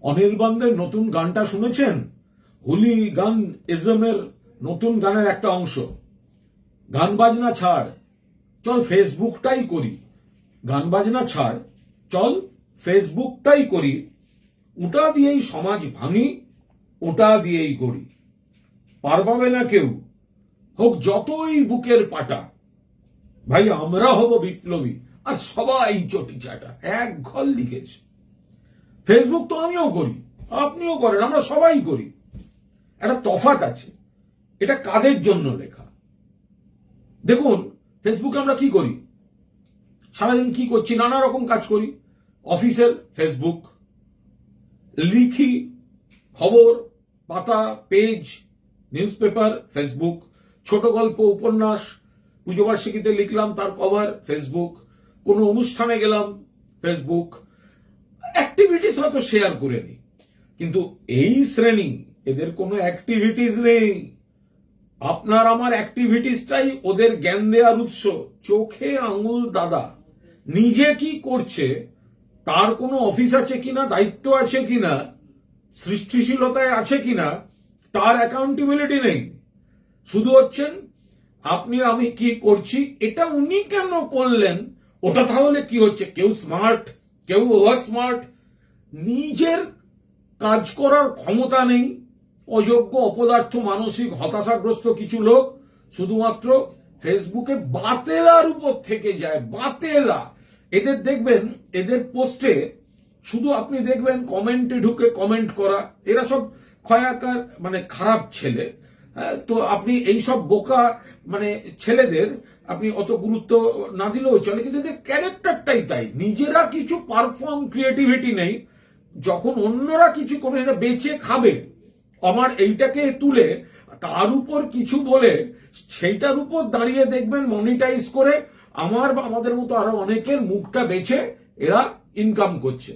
অনির্বাণদের নতুন গানটা শুনেছেন? হুলি গান ইজমের নতুন গানের একটা অংশ। গান বাজনা ছাড়, চল ফেসবুকটাই করি। গান বাজনা ছাড়, চল ফেসবুকটাই করি। ওটা দিয়েই সমাজ ভাঙি ওটা দিয়েই করি পার পাবে না কেউ, হোক যতই বুকের পাটা। ভাই, আমরা হব বিপ্লবী, আর সবাই চটি চাটা। এক ঘর লিখেছে। ফেসবুক তো আমিও করি, আপনিও করেন, আমরা সবাই করি। একটা তফাত আছে, এটা কাদের জন্য লেখা? দেখুন ফেসবুকে আমরা কি করি? সারাদিন কি করছি? নানা রকম কাজ করি। অফিসের ফেসবুক লিখি খবর, পাতা, পেজ নিউজ পেপার ফেসবুক ছোট গল্প, উপন্যাস, পুজো বার্ষিকীতে লিখলাম তার কভার ফেসবুক কোনো অনুষ্ঠানে গেলাম ফেসবুক অ্যাক্টিভিটিস হয়তো শেয়ার করে নিই। কিন্তু এই শ্রেণি, এদের কোনো অ্যাক্টিভিটিস নেই। আপনার আমার অ্যাক্টিভিটিসটাই ওদের জ্ঞান দেওয়ার উৎস। চোখে আঙুল দাদা। নিজে কি করছে, তার কোনো অফিস আছে কিনা, দায়িত্ব আছে কিনা, সৃষ্টিশীলতায় আছে কিনা, তার অ্যাকাউন্টেবিলিটি নেই। শুধু হচ্ছেন, আপনি, আমি কি করছি, এটা উনি কেন করলেন, ওটা তাহলে কি হচ্ছে? কেউ স্মার্ট কেউ ওভার স্মার্ট নিজের কাজ করার ক্ষমতা নেই অযোগ্য অপদার্থ মানসিক হতাশাগ্রস্ত কিছু লোক শুধুমাত্র ফেসবুকে বাতেলার উপর থেকে যায় বাতেলা। এদের দেখবেন এদের পোস্টে শুধু আপনি দেখবেন কমেন্টে ঢুকে কমেন্ট করা এরা সব ক্ষয়াকার মানে খারাপ ছেলে। হ্যাঁ, তো আপনি এই সব বোকা মানে ছেলেদের আপনি অত গুরুত্ব না দিলেও চলে কিন্তু এদের ক্যারেক্টারটাই তাই। নিজেরা কিছু পারফর্ম ক্রিয়েটিভিটি নেই যখন অন্যরা কিছু করে সেটা বেঁচে খাবে, আমার এইটাকে তুলে তার উপর কিছু বলে সেইটার উপর দাঁড়িয়ে দেখবেন মনিটাইজ করে আমার বা আমাদের মতো আরও অনেকের মুখটা বেছে এরা ইনকাম করছে।